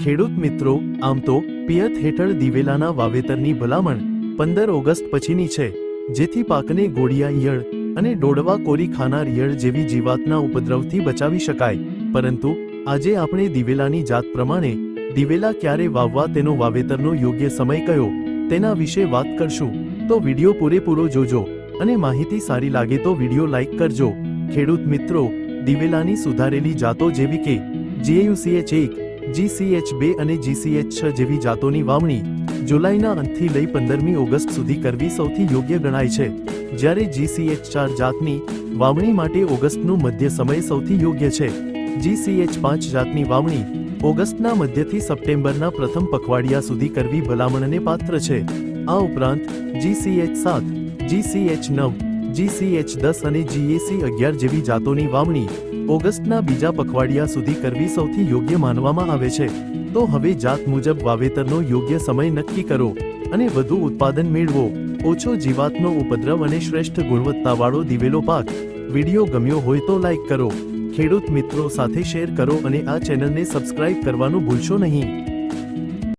ખેડૂત મિત્રો, આમ તો પિયત હેઠળ દિવેલાના વાવેતરની ભલામણ પંદર ઓગસ્ટ પછીની છે, જેથી પાકને ગોળિયા ઈયળ અને ડોડવા કોરી ખાનાર ઈયળ જેવી જીવાતના ઉપદ્રવથી બચાવી શકાય. પરંતુ આજે આપણે દિવેલાની જાત પ્રમાણે દિવેલા ક્યારે વાવવા તેનો વાવેતરનો યોગ્ય સમય કયો, તેના વિશે વાત કરશું. તો વિડિયો પૂરેપૂરો જોજો અને માહિતી સારી લાગે તો વિડિયો લાઇક કરજો. ખેડૂત મિત્રો, દિવેલાની સુધારેલી જાતો જેવી કે જીએયુસીએચ એક જીસીએચ બે અને જીસીએચ છ જેવી જાતોની વાવણી જુલાઈના અંતથી લઈ પંદરમી ઓગસ્ટ સુધી કરવી સૌથી યોગ્ય ગણાય છે. જ્યારે જીસીએચ ચાર જાતની વાવણી માટે ઓગસ્ટનું મધ્ય સમય સૌથી યોગ્ય છે. જીસીએચ પાંચ જાતની વાવણી ઓગસ્ટના મધ્યથી સપ્ટેમ્બરના પ્રથમ પખવાડિયા સુધી કરવી ભલામણને પાત્ર છે. આ ઉપરાંત જીસીએચ સાત, જીસીએચ નવ, જીસીએચ દસ અને જીએસી અગિયાર જેવી જાતોની વાવણી ઓગસ્ટના બીજા પખવાડિયા સુધી કરવી સૌથી યોગ્ય માનવામાં આવે છે. તો હવે જાત મુજબ વાવેતરનો યોગ્ય સમય નક્કી કરો અને વધુ ઉત્પાદન મેળવો. ઓછો જીવાતનો ઉપદ્રવ અને શ્રેષ્ઠ ગુણવત્તાવાળો દિવેલો પાક. વીડિયો ગમ્યો હોય તો લાઈક કરો. ખેડૂત મિત્રો સાથે શેર કરો અને આ ચેનલને સબસ્ક્રાઇબ કરવાનું ભૂલશો નહીં.